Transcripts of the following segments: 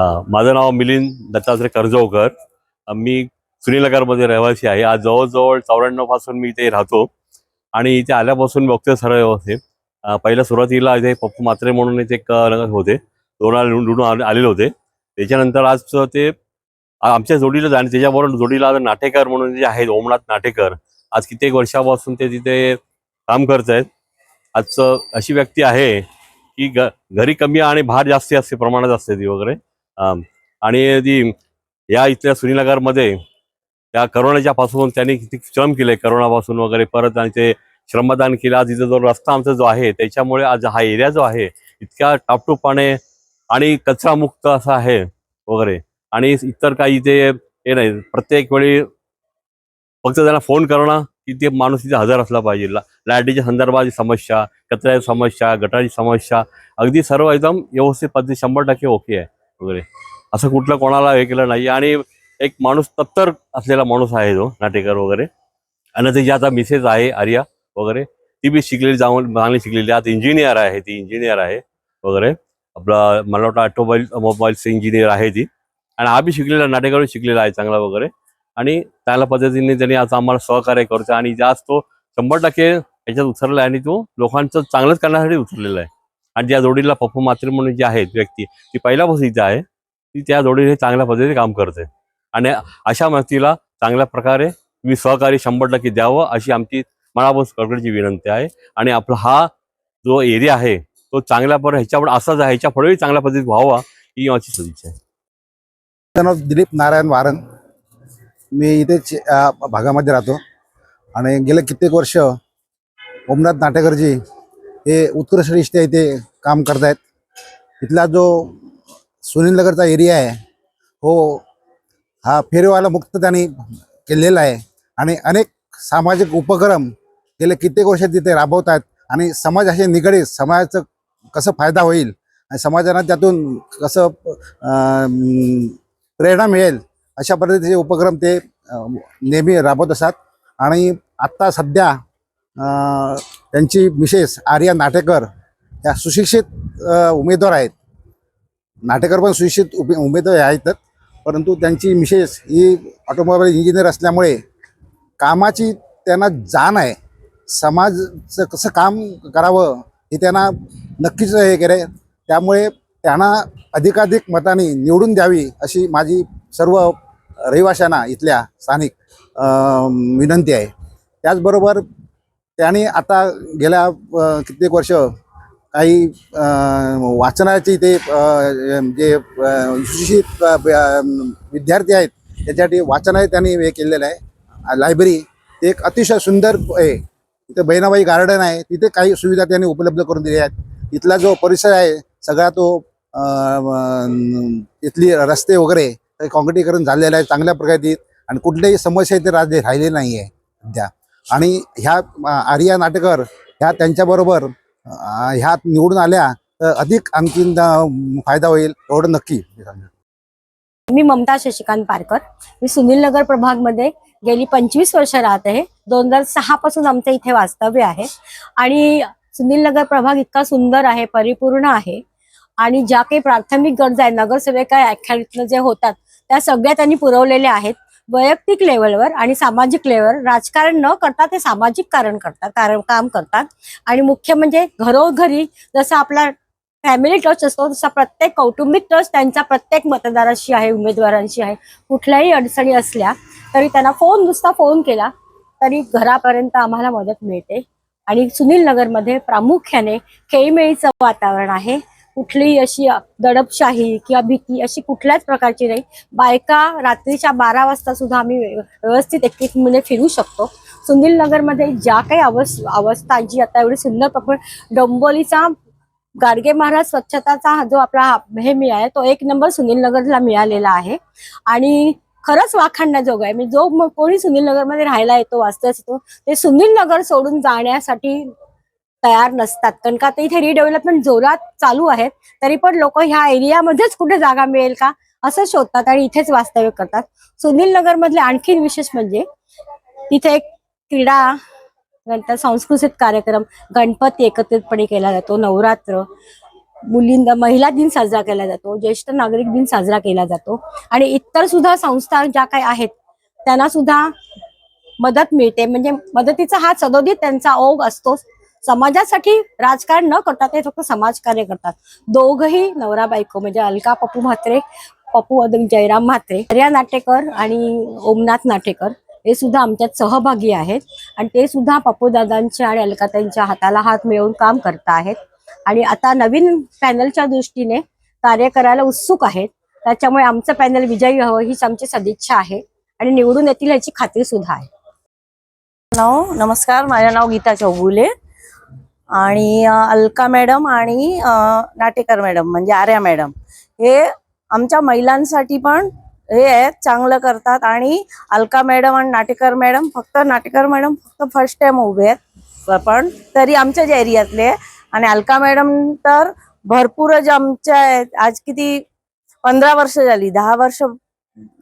माझं नाव मिलिंद दत्तात्रय कर्जवकर मी सुनीलनगरमध्ये रहिवासी आहे. आज जवळजवळ चौऱ्याण्णवपासून मी इथे राहतो आणि इथे आल्यापासून बघतोय सर्व व्यवस्थित. पहिल्या सुरुवातीला इथे पप्पू मात्रे म्हणून इथे एक होते. दोन निवडून आले- आलेले होते. त्याच्यानंतर आज ते आमच्या जोडीला आणि त्याच्याबरोबर जोडीला आज नाटेकर म्हणून जे आहेत ओमनाथ नाटेकर आज कित्येक वर्षापासून ते तिथे काम करत आहेत आज अशी व्यक्ती आहे की ग घरी कमी आणि भार जास्ती असते प्रमाणात असते ती वगैरे. आणि ती या इथल्या सुनीनगरमध्ये त्या करोनाच्या पासून त्यांनी किती श्रम केले करोनापासून वगैरे परत आणि ते श्रमदान केलं. आज इथं जो रस्ता आमचा जो आहे त्याच्यामुळे आज हा एरिया जो आहे इतक्या टापटूपाने आणि कचरामुक्त असा आहे वगैरे. आणि इतर काही इथे हे नाही प्रत्येक वेळी फक्त त्यांना फोन करणं की ते माणूस तिथे हजर असला पाहिजे. लाईटीच्या संदर्भाची समस्या कचऱ्याची समस्या गटाची समस्या अगदी सर्व एकदम व्यवस्थित पद्धती शंभर टक्के ओके आहे. वगैरे. असं कुठलं कोणाला हे केलं नाही. आणि एक माणूस तत्तर असलेला माणूस आहे तो नाटेकर वगैरे. आणि त्याची आता मिसेस आहे आर्या वगैरे ती बी शिकलेली जाऊन चांगली शिकलेली. आता इंजिनियर आहे ती इंजिनियर आहे वगैरे. आपला मला वाटतं ऑटोमोबाईल मोबाईल्स इंजिनियर आहे ती. आणि हा बी शिकलेला नाटेकर शिकलेला आहे चांगला वगैरे. आणि चांगल्या पद्धतीने त्यांनी आता आम्हाला सहकार्य करतो आणि जास्त तो शंभर टक्के याच्यात उतरला आहे आणि तो लोकांचं चांगलंच करण्यासाठी उतरलेला आहे. आणि ज्या जोडीला पप्पू मात्रे म्हणून जी आहेत व्यक्ती ती पहिल्यापासून इथे आहे ती त्या जोडीने चांगल्या पद्धतीने काम करते. आणि अशा व्यक्तीला चांगल्या प्रकारे तुम्ही सहकार्य शंभर टक्के द्यावं अशी आमची मनापासून कडकडची विनंती आहे. आणि आपला हा जो एरिया आहे तो चांगल्या पर ह्याच्यापुढे असाच आहे ह्याच्या पुढेही चांगल्या पद्धतीत व्हावा ही माझी सदिच्छा आहे. नाव दिलीप नारायण वारन. मी इथेच भागामध्ये राहतो. आणि गेले कित्येक वर्ष ओमनाथ नाटेकरजी हे उत्कृष्टरित्या इथे काम करतायत. इथला जो सुनीलनगरचा एरिया आहे हो हा फेरीवाला मुक्त त्यांनी केलेला आहे. आणि अनेक सामाजिक उपक्रम गेले कित्येक वर्ष तिथे राबवत आहेत आणि समाजाशी निगडीत समाजाचं कसं फायदा होईल आणि समाजाला त्यातून कसं प्रेरणा मिळेल अशा पद्धतीचे उपक्रम ते नेहमी राबवत असतात. आणि आत्ता सध्या त्यांची मिसेस आर्या नाटेकर त्या सुशिक्षित उमेदवार आहेत. नाटेकर पण सुशिक्षित उमे उमेदवार आहेतच परंतु त्यांची मिसेस ही ऑटोमोबाईल इंजिनियर असल्यामुळे कामाची त्यांना जाण आहे. समाजचं कसं काम करावं हे त्यांना नक्कीच हे केलं त्यामुळे त्यांना अधिकाधिक मताने निवडून द्यावी अशी माझी सर्व रहिवाशांना इथल्या स्थानिक विनंती आहे. त्याचबरोबर त्यांनी आता गेल्या कित्येक वर्ष काही वाचनाची वाचनाचे ते जे सुशिक्षित विद्यार्थी आहेत त्याच्यासाठी वाचनालय त्यांनी हे केलेलं आहे. लायब्ररी ते एक अतिशय सुंदर आहे. तिथे बहिणाबाई गार्डन आहे. तिथे काही सुविधा त्यांनी उपलब्ध करून दिल्या आहेत. इथला जो परिसर आहे सगळा तो इथली रस्ते वगैरे ते काँक्रिटीकरण झालेलं आहे चांगल्या प्रकारे आणि कुठल्याही समस्या इथे राज्य राहिले नाही आहे सध्या. आणि ह्या आर्या नाटेकर ह्या त्यांच्याबरोबर ह्यात निवडून आल्या तर अधिक आणखी फायदा होईल एवढं नक्की. मी ममता शशिकांत पारकर. मी सुनील नगर प्रभागमध्ये गेली पंचवीस वर्ष राहत आहे. दोन हजार सहा पासून आमचं इथे वास्तव्य आहे. आणि सुनील नगर प्रभाग इतका सुंदर आहे परिपूर्ण आहे. आणि ज्या काही प्राथमिक गरजा आहे नगरसेविका अख्यातनं जे होतात त्या सगळ्या त्यांनी पुरवलेल्या आहेत. वैयक्तिक लेवलवर आणि सामाजिक लेवलवर राजकारण न करता ते सामाजिक कारण करतात कारण काम करतात. आणि मुख्य म्हणजे घरोघरी जसं आपला फॅमिली टच असतो तसा प्रत्येक कौटुंबिक टच त्यांचा प्रत्येक मतदाराशी आहे उमेदवारांशी आहे. कुठल्याही अडचणी असल्या तरी त्यांना फोन नुसता फोन केला तरी घरापर्यंत आम्हाला मदत मिळते. आणि सुनील नगरमध्ये प्रामुख्याने खेळीमेळीचं वातावरण आहे. कुठलीही अशी दडपशाही किंवा भीती अशी कुठल्याच प्रकारची नाही. बायका रात्रीच्या बारा वाजता सुद्धा आम्ही व्यव- व्यवस्थित मुले फिरू शकतो. सुनील नगरमध्ये ज्या काही अवस् अवस्था जी आता एवढी सुंदर प्रकारे डोंबोलीचा गाडगे महाराज स्वच्छताचा हा जो आपला हे मिळाला तो एक नंबर सुनील नगरला मिळालेला आहे. आणि खरंच वाखाणण्याजोग आहे. म्हणजे जो मग कोणी सुनील नगरमध्ये राहायला येतो वास्तव्यास येतो ते सुनील नगर सोडून जाण्यासाठी तयार नसतात. कारण का इथे रिडेव्हलपमेंट जोरात चालू आहे. तरी पण लोक ह्या एरियामध्येच कुठे जागा मिळेल का? असं शोधतात आणि इथेच वास्तव्य करतात. सुनील नगर मधले आणखीन विशेष म्हणजे तिथे एक क्रीडा नंतर सांस्कृतिक कार्यक्रम गणपती एकत्रितपणे केला जातो नवरात्र मुलींना महिला दिन साजरा केला जातो ज्येष्ठ नागरिक दिन साजरा केला जातो. आणि इतर सुद्धा संस्था ज्या काही आहेत त्यांना सुद्धा मदत मिळते. म्हणजे मदतीचा हा सदोदित त्यांचा ओघ असतो समाजासाठी राजकारण न करता ते फक्त समाजकार्य करतात. दोघही नवरा बायको म्हणजे अलका पप्पू म्हात्रे पप्पू अदम जयराम म्हात्रे रिया नाटेकर आणि ओमनाथ नाटेकर हे सुद्धा आमच्यात सहभागी आहेत. आणि ते सुद्धा पप्पू दादांच्या आणि अलकाताईंच्या हाताला हात मिळवून काम करत आहेत. आणि आता नवीन पॅनलच्या दृष्टीने कार्य करायला उत्सुक आहेत. त्याच्यामुळे आमचं पॅनल विजयी हवं हीच आमची सदिच्छा आहे. आणि निवडून येतील याची खात्री सुद्धा आहे. नाव? नमस्कार माझं नाव गीता चौगुले. आणि अलका मॅडम आणि नाटेकर मॅडम म्हणजे आर्या मॅडम हे आमच्या महिलांसाठी पण हे आहेत चांगलं करतात. आणि अलका मॅडम आणि नाटेकर मॅडम फक्त नाटेकर मॅडम फक्त फर्स्ट टाइम उभे आहेत. पण तरी आमच्याच एरियातले आणि अलका मॅडम तर भरपूरच आमच्या आहेत. आज किती पंधरा वर्ष झाली दहा वर्ष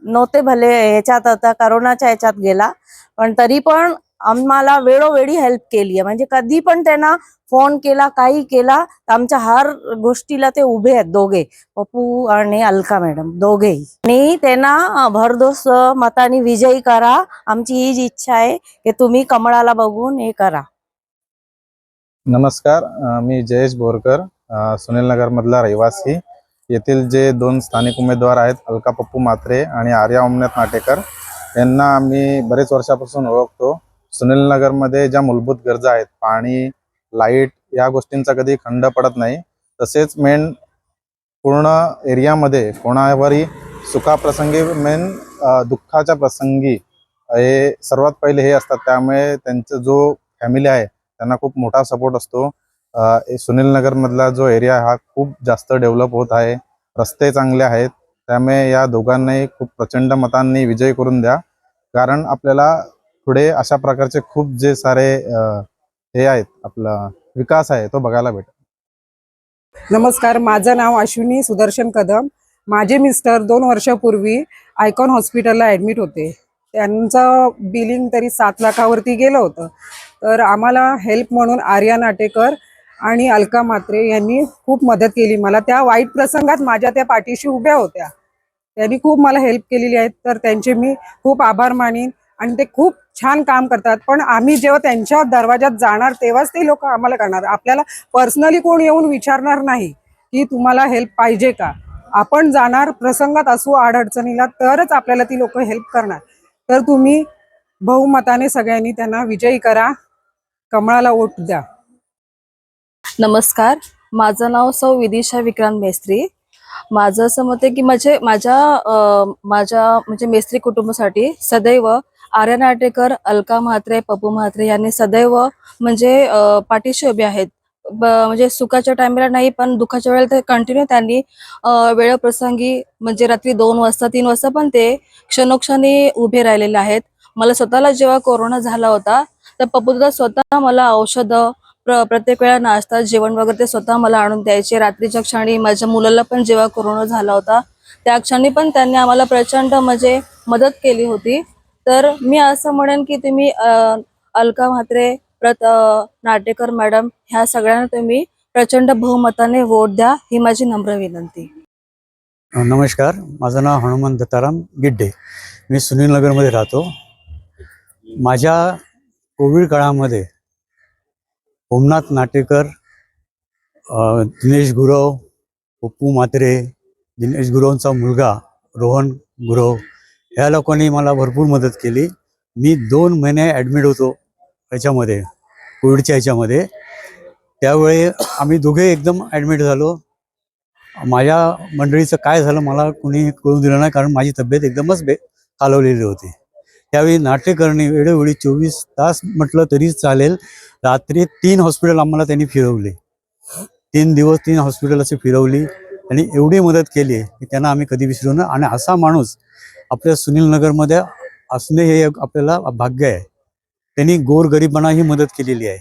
नव्हते भले ह्याच्यात आता करोनाच्या ह्याच्यात गेला. पण तरी पण आम्हाला वेळोवेळी हेल्प केली आहे म्हणजे कधी पण त्यांना फोन केला काही केला तर आमच्या हर गोष्टीला ते उभे आहेत दोघे. पप्पू आणि अलका मॅडम दोघेही. आणि त्यांना भरदोस मताने विजयी करा. आमची हीच इच्छा आहे की तुम्ही कमळाला बघून हे करा. नमस्कार मी जयेश बोरकर सुनील नगरमधला मधला रहिवासी. येथील जे दोन स्थानिक उमेदवार आहेत अलका पप्पू मात्रे आणि आर्या ओमनाथ नाटेकर यांना आम्ही बरेच वर्षापासून ओळखतो. सुनीलनगरमध्ये ज्या मूलभूत गरजा आहेत पाणी लाइट या गोष्टींचा कधी खंड पडत नाही. तसेच मेन पूर्ण एरियामध्ये कोणावरही सुखाप्रसंगी मेन दुःखाच्या प्रसंगी हे सर्वात पहिले हे असतात. त्यामुळे त्यांचा जो फॅमिली आहे त्यांना खूप मोठा सपोर्ट असतो. सुनील नगरमधला जो एरिया हा खूप जास्त डेव्हलप होत आहे. रस्ते चांगले आहेत. त्यामुळे या दोघांनाही खूप प्रचंड मतांनी विजय करून द्या. कारण आपल्याला पुढे अशा प्रकारचे खूप जे सारे हे आहेत आपला विकास आहे तो बघायला भेट नमस्कार माझं नाव अश्विनी सुदर्शन कदम. माझे मिस्टर दोन वर्षापूर्वी आयकॉन हॉस्पिटलला ॲडमिट होते. त्यांचं बिलिंग तरी सात लाखावरती गेलं होतं. तर आम्हाला हेल्प म्हणून आर्या नाटेकर आणि अलका मात्रे यांनी खूप मदत केली मला. त्या वाईट प्रसंगात माझ्या त्या पाठीशी उभ्या होत्या. त्यांनी खूप मला हेल्प केलेली आहे. तर त्यांचे मी खूप आभार मानीन. आणि ते खूप छान काम करतात. पण आम्ही जेव्हा त्यांच्या दरवाजात जाणार तेव्हाच ते लोक आम्हाला करणार. आपल्याला पर्सनली कोण येऊन विचारणार नाही की तुम्हाला हेल्प पाहिजे का? आपण जाणार प्रसंगात असू अडचणीला तरच आपल्याला ती लोक हेल्प करणार. तर तुम्ही बहुमताने सगळ्यांनी त्यांना विजयी करा. कमळाला वोट द्या. नमस्कार. माझं नाव सौ विदिशा विक्रांत मेस्त्री. माझं असं मत आहे की माझे माझ्या माझ्या म्हणजे मेस्त्री कुटुंबासाठी सदैव आर्यन आटेकर अलका म्हात्रे पप्पू म्हात्रे यांनी सदैव म्हणजे पाठीशी उभे आहेत. म्हणजे सुखाच्या टायमाला नाही पण दुःखाच्या वेळेला ते कंटिन्यू त्यांनी वेळप्रसंगी म्हणजे रात्री दोन वाजता तीन वाजता पण ते क्षणोक्षणी उभे राहिलेले आहेत. मला स्वतःला जेव्हा कोरोना झाला होता तर पप्पू दादा स्वतः मला औषधं प्र प्रत्येक वेळा नाश्ता जेवण वगैरे ते स्वतः मला आणून द्यायचे. रात्रीच्या क्षणी माझ्या मुलाला पण जेव्हा कोरोना झाला होता त्या क्षणी पण त्यांनी आम्हाला प्रचंड म्हणजे मदत केली होती. तर मी असं म्हणेन की तुम्ही अलका म्हात्रे प्रत नाटेकर मॅडम ह्या सगळ्यांना तुम्ही प्रचंड बहुमताने वोट द्या ही माझी नम्र विनंती. नमस्कार. माझं नाव हनुमान दत्ताराम गिड्डे. मी सुनील नगरमध्ये राहतो. माझ्या कोविड काळामध्ये ओमनाथ नाटेकर दिनेश गुरव पप्पू मात्रे दिनेश गुरवचा मुलगा रोहन गुरव ह्या लोकांनी मला भरपूर मदत केली. मी दोन महिने ॲडमिट होतो याच्यामध्ये कोविडच्या ह्याच्यामध्ये त्यावेळी आम्ही दोघे एकदम ॲडमिट झालो. माझ्या मंडळीचं काय झालं मला कुणी कळून दिलं नाही कारण माझी तब्येत एकदमच बे कालवलेली होती. त्यावेळी नाट्यकर्णी वेळोवेळी चोवीस तास म्हटलं तरी चालेल. रात्री तीन हॉस्पिटल आम्हाला त्यांनी फिरवले. तीन दिवस तीन हॉस्पिटल असे फिरवली आणि एवढी मदत केली की त्यांना आम्ही कधी विसरू नये. आणि असा माणूस आपल्या सुनील नगरमध्ये असणे हे एक आपल्याला भाग्य आहे. त्यांनी गोरगरिबांना ही मदत केलेली आहे.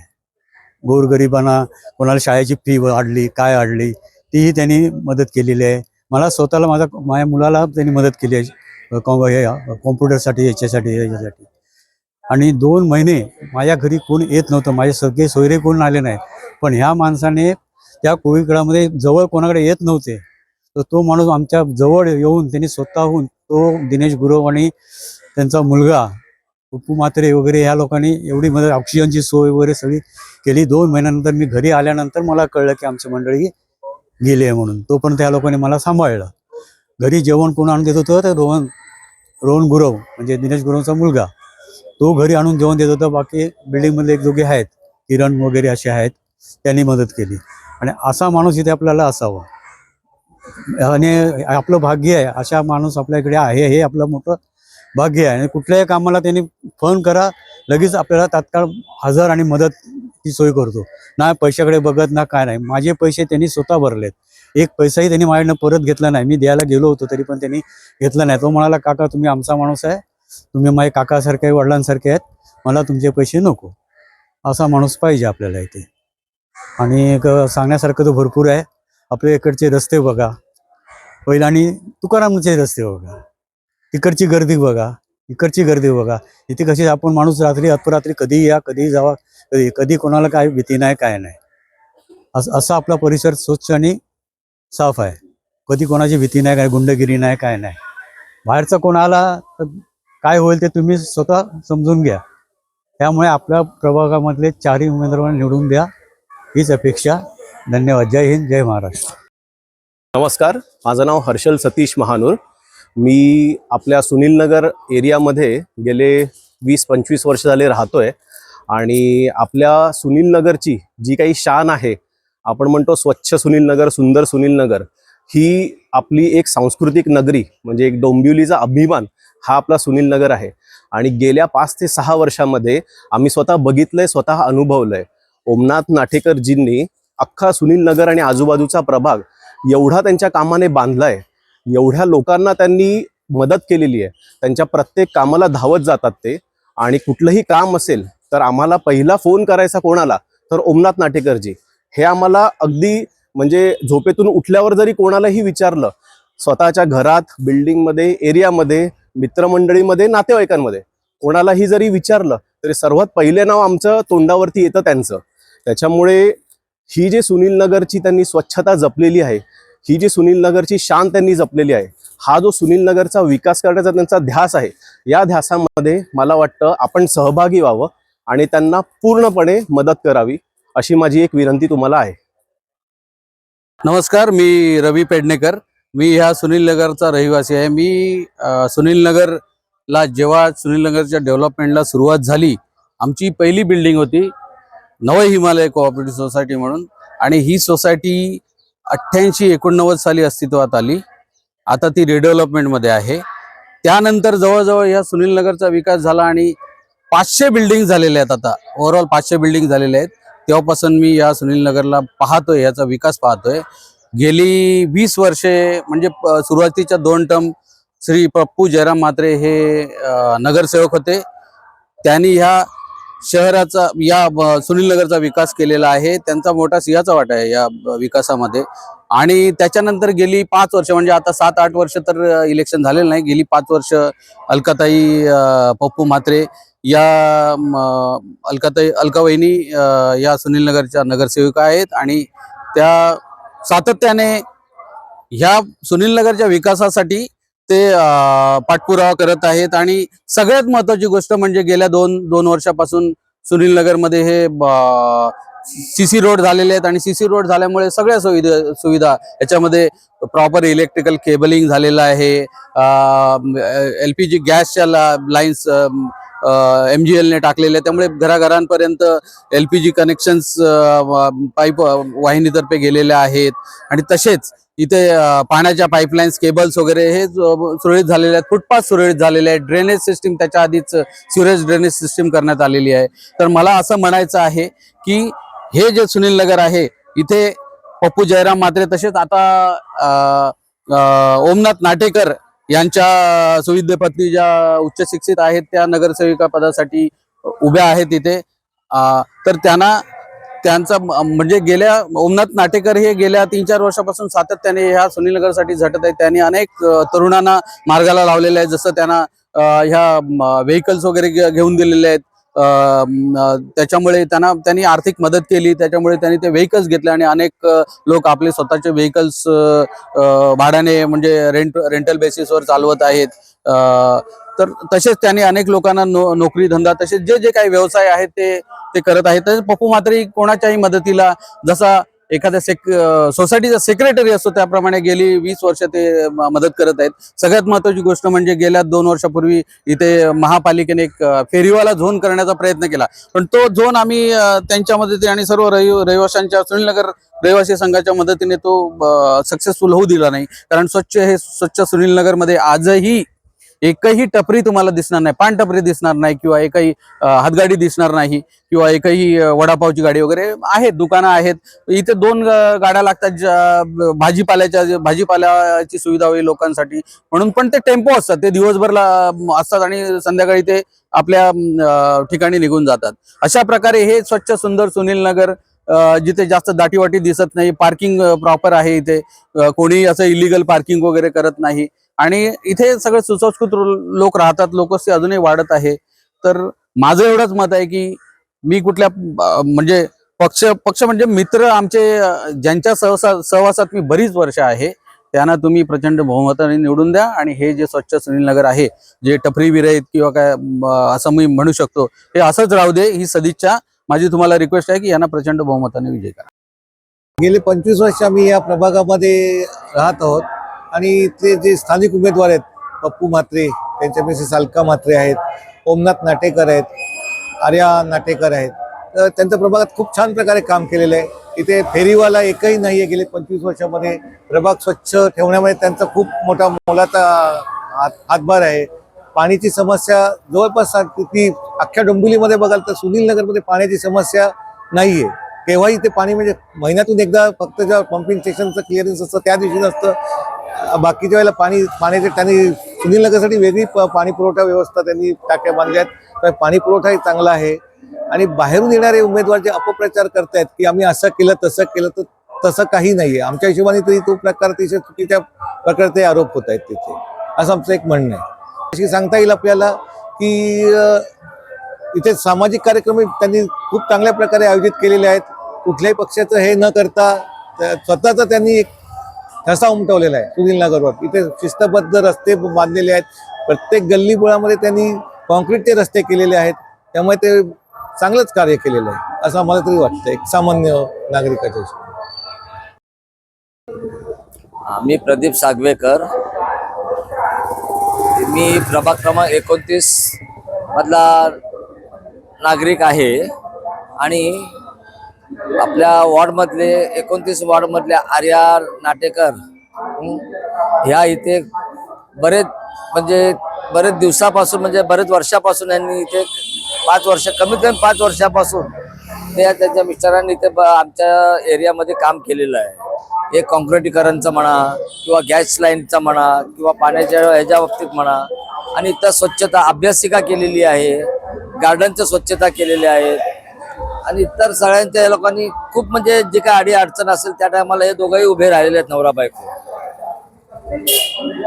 गोरगरिबांना कोणाला शाळेची फी वाढली काय वाढली तीही त्यांनी मदत केलेली आहे. मला स्वतःला माझा माझ्या मुलाला त्यांनी मदत केली आहे. हे, कॉम्प्युटरसाठी याच्यासाठी याच्यासाठी. आणि दोन महिने माझ्या घरी कोण येत नव्हतं माझे सगळे सोयरे कोण आले नाही पण ह्या माणसाने त्या कोविड काळामध्ये जवळ कोणाकडे येत नव्हते तर तो माणूस आमच्या जवळ येऊन त्यांनी स्वतःहून तो दिनेश गुरव आणि त्यांचा मुलगा पप्पू मात्रे वगैरे ह्या लोकांनी एवढी मदत ऑक्सिजनची सोय वगैरे सगळी केली. दोन महिन्यानंतर मी घरी आल्यानंतर मला कळलं की आमची मंडळी गेली आहे म्हणून तोपर्यंत त्या लोकांनी मला सांभाळलं. घरी जेवण कोण आणून देत होतं? तर रोहन रोहन गुरव म्हणजे दिनेश गुरवचा मुलगा. तो घरी आणून जेवण देत होता. बाकी बिल्डिंगमधले एक दोघे आहेत. किरण वगैरे असे आहेत. त्यांनी मदत केली. आणि असा माणूस इथे आपल्याला असावा. आणि आपलं भाग्य आहे अशा माणूस आपल्याकडे आहे हे आपलं मोठं भाग्य आहे. आणि कुठल्याही कामाला त्यांनी फोन करा लगेच आपल्याला तात्काळ हजर आणि मदत ती सोय करतो. ना पैशाकडे बघत ना काय नाही. माझे पैसे त्यांनी स्वतः भरलेत. एक पैसाही त्यांनी माझ्याकडनं परत घेतला नाही. मी द्यायला गेलो होतो तरी पण त्यांनी घेतला नाही. तो म्हणाला काका तुम्ही आमचा माणूस आहे. तुम्ही माझे काकासारखे वडिलांसारखे आहेत. मला तुमचे पैसे नको. असा माणूस पाहिजे आपल्याला इथे. आणि एक सांगण्यासारखं तर भरपूर आहे. आपल्या इकडचे रस्ते बघा. पहिला आणि तुकारामचे रस्ते बघा. तिकडची गर्दी बघा. इकडची गर्दी बघा. इथे कशी आपण माणूस रात्री अपरात्री कधीही या कधीही जावा कधी कधी कोणाला काय भीती नाही काय नाही. असं असा आपला परिसर स्वच्छ आणि साफ आहे. कधी कोणाची भीती नाही काय गुंडगिरी नाही काय नाही. बाहेरचा कोण आला तर काय होईल ते तुम्ही स्वतः समजून घ्या. त्यामुळे आपल्या प्रभागामधले चारही उमेदवारांना निवडून द्या. हीच अपेक्षा धन्यवाद. जय हिंद जय महाराष्ट्र. नमस्कार. माझं नाव हर्षल सतीश महानूर. मी आपल्या सुनीलनगर एरियामध्ये गेले वीस पंचवीस वर्ष झाले राहतोय. आणि आपल्या सुनीलनगरची जी काही शान आहे आपण म्हणतो स्वच्छ सुनीलनगर सुंदर सुनीलनगर ही आपली एक सांस्कृतिक नगरी म्हणजे एक डोंबिवलीचा अभिमान हा आपला सुनीलनगर आहे. आणि गेल्या पाच ते सहा वर्षामध्ये आम्ही स्वतः बघितलंय स्वतः अनुभवलंय. ओमनाथ नाटेकरजींनी अख्खा सुनील नगर आणि आजूबाजूचा प्रभाग एवढा त्यांच्या कामाने बांधलाय एवढ्या लोकांना त्यांनी मदत केलेली आहे त्यांच्या प्रत्येक कामाला धावत जातात ते. आणि कुठलंही काम असेल तर आम्हाला पहिला फोन करायचा कोणाला? तर ओमनाथ नाटेकरजी. हे आम्हाला अगदी म्हणजे झोपेतून उठल्यावर जरी कोणालाही विचारलं स्वतःच्या घरात बिल्डिंगमध्ये एरियामध्ये मित्रमंडळीमध्ये नातेवाईकांमध्ये कोणालाही जरी विचारलं तरी सर्वात पहिले नाव आमचं तोंडावरती येतं त्यांचं. त्याच्यामुळे ही जी सुनील नगरची त्यांनी स्वच्छता जपलेली आहे ही जी सुनील नगरची शान त्यांनी जपलेली आहे हा जो सुनील नगरचा विकास करण्याचा त्यांचा ध्यास आहे या ध्यासामध्ये मला वाटतं आपण सहभागी व्हावं आणि त्यांना पूर्णपणे मदत करावी अशी माझी एक विनंती तुम्हाला आहे. नमस्कार मी रवी पेडणेकर. मी ह्या सुनील नगरचा रहिवासी आहे. मी सुनील नगरला जेव्हा सुनील नगरच्या डेव्हलपमेंटला सुरुवात झाली आमची पहिली बिल्डिंग होती नव हिमालय कोऑपरेटिव्ह सोसायटी म्हणून. आणि ही सोसायटी अठ्ठ्याऐंशी एकोणनव्वद साली अस्तित्वात आली. आता ती रिडेव्हलपमेंटमध्ये आहे. त्यानंतर जवळजवळ या सुनील नगरचा विकास झाला आणि पाचशे बिल्डिंग झालेल्या आहेत आता. ओव्हरऑल पाचशे बिल्डिंग झालेल्या आहेत. तेव्हापासून मी या सुनील नगरला पाहतोय याचा विकास पाहतोय. गेली वीस वर्षे म्हणजे सुरुवातीच्या दोन टर्म श्री पप्पू जयराम म्हात्रे हे नगरसेवक होते. त्यांनी ह्या शहराचा या सुनील नगरचा विकास केलेला आहे. त्यांचा मोठा सिंहाचा वाटा आहे या विकासामध्ये. आणि त्याच्यानंतर गेली पाच वर्ष म्हणजे आता सात आठ वर्ष तर इलेक्शन झालेलं नाही. गेली पाच वर्ष अलकाताई पप्पू म्हात्रे या अलकाताई अलकावहिनी या सुनील नगरच्या नगरसेविका आहेत. आणि त्या सातत्याने ह्या सुनील नगरच्या विकासासाठी ते पाठपुरावा करत आहेत. आणि सगळ्यात महत्वाची गोष्ट म्हणजे गेल्या दोन दोन वर्षापासून सुनील नगरमध्ये हे सीसी रोड झालेले आहेत. आणि सीसी रोड झाल्यामुळे सगळ्या सुविधा सुविधा याच्यामध्ये प्रॉपर इलेक्ट्रिकल केबलिंग झालेलं आहे. एल पी जी गॅसच्या लाईन्स एम जी एलने टाकलेले त्यामुळे घराघरांपर्यंत L P G connections pipe वाहिनीतर्फे गेलेले आहेत. आणि तसेच इथे पाण्याच्या पाईपलाईन्स केबल्स वगैरे हे सुरळीत झालेले आहेत. फुटपाथ सुरळीत झालेले आहेत. ड्रेनेज सिस्टीम त्याच्या आधीच सिवरेज ड्रेनेज सिस्टीम करण्यात आलेली आहे. तर मला असं म्हणायचं आहे की हे जे सुनील नगर आहे इथे पप्पू जयराम मात्रे तसेच आता ओमनाथ नाटेकर यांच्या सुविद्य पत्नी ज्या उच्च शिक्षित आहेत त्या नगरसेविका पदासाठी उभ्या आहेत इथे. तर त्यांना त्यांचा म्हणजे गेल्या ओमनाथ नाटेकर हे गेल्या तीन चार वर्षापासून सातत्याने ह्या सुनीलनगरसाठी झटत आहेत. त्यांनी अनेक तरुणांना मार्गाला लावलेले आहेत. जसं त्यांना ह्या व्हेकल्स वगैरे घेऊन दिलेले आहेत. त्याच्यामुळे त्यांना त्यांनी आर्थिक मदत केली. त्याच्यामुळे त्यांनी ते व्हेकल्स घेतले आणि अनेक लोक आपले स्वतःचे व्हेकल्स भाड्याने म्हणजे रेंट रेंटल बेसिसवर चालवत आहेत. तर तसेच त्यांनी अनेक लोकांना नो नोकरी धंदा तसेच जे जे काही व्यवसाय आहेत ते ते करत आहेत. तसेच पप्पू मात्र कोणाच्याही मदतीला जसा एखाद्या सेक सोसायटीचा सेक्रेटरी असतो त्याप्रमाणे गेली वीस वर्ष ते मदत करत आहेत. सगळ्यात महत्वाची गोष्ट म्हणजे गेल्या दोन वर्षापूर्वी इथे महापालिकेने एक फेरीवाला झोन करण्याचा प्रयत्न केला. पण तो झोन आम्ही त्यांच्या मदतीने आणि सर्व रहि रहिवाशांच्या सुनीलनगर रहिवासी संघाच्या मदतीने तो सक्सेसफुल होऊ दिला नाही. कारण स्वच्छ हे स्वच्छ सुनीलनगरमध्ये आजही एकही टपरी तुम्हाला दिसणार नाही. पान टपरी दिसणार नाही किंवा एकही हातगाडी दिसणार नाही किंवा एकही वडापावची गाडी वगैरे आहेत दुकानं आहेत. इथे दोन गाड्या लागतात ज्या भाजीपाल्याच्या भाजीपाल्याची सुविधा होईल लोकांसाठी. म्हणून पण ते टेम्पो असतात. ते दिवसभरला असतात आणि संध्याकाळी ते आपल्या ठिकाणी निघून जातात. अशा प्रकारे हे स्वच्छ सुंदर सुनील नगर जिथे जास्त दाटीवाटी दिसत नाही पार्किंग प्रॉपर आहे इथे. कोणी असं इलिगल पार्किंग वगैरे करत नाही. आणि इथे सगळे सुसंस्कृत लोक राहतात लोकवस्ती अजूनही वाढत आहे. तर माझं एवढंच मत आहे की मी कुठल्या म्हणजे पक्ष पक्ष म्हणजे मित्र आमचे ज्यांच्या सहसा सहवासात मी बरीच वर्ष आहे त्यांना तुम्ही प्रचंड बहुमताने निवडून द्या आणि हे जे स्वच्छ सुनील नगर आहे जे टपरी विरहित किंवा काय असं मी म्हणू शकतो हे असंच राहू दे ही सदिच्छा. माझी तुम्हाला रिक्वेस्ट आहे की यांना प्रचंड बहुमताने विजय करा. गेले पंचवीस वर्ष आम्ही या प्रभागामध्ये राहत आहोत. आणि ते जे स्थानिक उमेदवार आहेत पप्पू म्हात्रे त्यांच्या मिसेस अलका म्हात्रे आहेत ओमनाथ नाटेकर आहेत आर्या नाटेकर आहेत. तर त्यांच्या प्रभागात खूप छान प्रकारे काम केलेलं आहे. इथे फेरीवाला एकही नाही आहे गेले पंचवीस वर्षामध्ये. प्रभाग स्वच्छ ठेवण्यामध्ये त्यांचा खूप मोठा मोलाचा हात हातभार आहे. पाण्याची समस्या जवळपास ती अख्ख्या डोंबिवलीमध्ये बघाल तर सुनील नगरमध्ये पाण्याची समस्या नाही आहे केव्हाही ते पाणी म्हणजे महिन्यातून एकदा फक्त जेव्हा पंपिंग स्टेशनचं क्लिअरन्स असतं त्या दिवशी नसतं. बाकीच्या वेळेला पाणी पाण्याचे त्यांनी सुनील नगरसाठी वेगळी प- पाणी पुरवठा व्यवस्था त्यांनी टाक्या बांधल्या आहेत. पाणी पुरवठाही चांगला आहे. आणि बाहेरून येणारे उमेदवार जे अपप्रचार करतायत की आम्ही असं केलं तसं केलं तर तसं काही नाहीये. आमच्या हिशोबाने तरी तो प्रकार अतिशय चुकीच्या प्रकारचे आरोप होत आहेत तिथे. असं आमचं एक म्हणणं आहे. अशी सांगता येईल आपल्याला की इथे सामाजिक कार्यक्रम त्यांनी खूप चांगल्या प्रकारे आयोजित केलेले आहेत. कुठल्याही पक्षाचं हे न करता स्वतःचं स्वतःचा त्यांनी एक ठसा उमटवलेला आहे. सुनील नगरवर इथे शिस्तबद्ध रस्ते बांधलेले आहेत. प्रत्येक गल्लीबोळामध्ये त्यांनी कॉन्क्रीटचे रस्ते केलेले आहेत. त्यामुळे ते चांगलंच कार्य केलेलं आहे. असं आम्हाला तरी वाटतं. एक सामान्य नागरिकाच्या मी प्रदीप सागवेकर. मी प्रभाग क्रमांक एकोणतीस मधला नागरिक आहे. आणि आपल्या वॉर्डमधले एकोणतीस वॉर्डमधले आर्या नाटेकर ह्या इथे बरेच म्हणजे बरेच दिवसापासून म्हणजे बरेच वर्षापासून यांनी इथे पाच वर्ष कमीत कमी पाच वर्षापासून ते त्यांच्या मिस्टरांनी इथे ब- आमच्या एरियामध्ये काम केलेलं आहे. हे कॉन्क्रिटीकरणचं म्हणा किंवा गॅस लाईनचं म्हणा किंवा पाण्याच्या ह्याच्या बाबतीत म्हणा आणि इथं स्वच्छता अभ्यासिका केलेली आहे गार्डनचं स्वच्छता केलेली आहे आणि इतर सगळ्यांच्या या लोकांनी खूप म्हणजे जे काही अडी अडचण असेल त्या टायमाला हे दोघंही उभे राहिलेले आहेत नवरा बायको.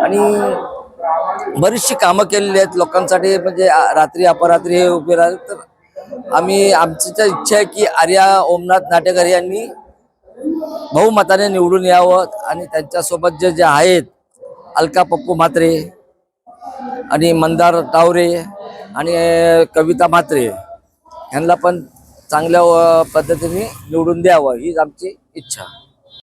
आणि बरीचशी कामं केलेली आहेत लोकांसाठी म्हणजे रात्री अपरात्री हे उभे राहिले. तर आम्ही आमची तर इच्छा आहे की आर्या ओमनाथ नाटेकर यांनी बहुमताने निवडून यावं आणि त्यांच्यासोबत जे जे आहेत अलका पप्पू म्हात्रे आणि मंदार टावरे आणि कविता म्हात्रे यांना पण चांगल्या पद्धतीने निवडून द्यावं हीच आमची इच्छा.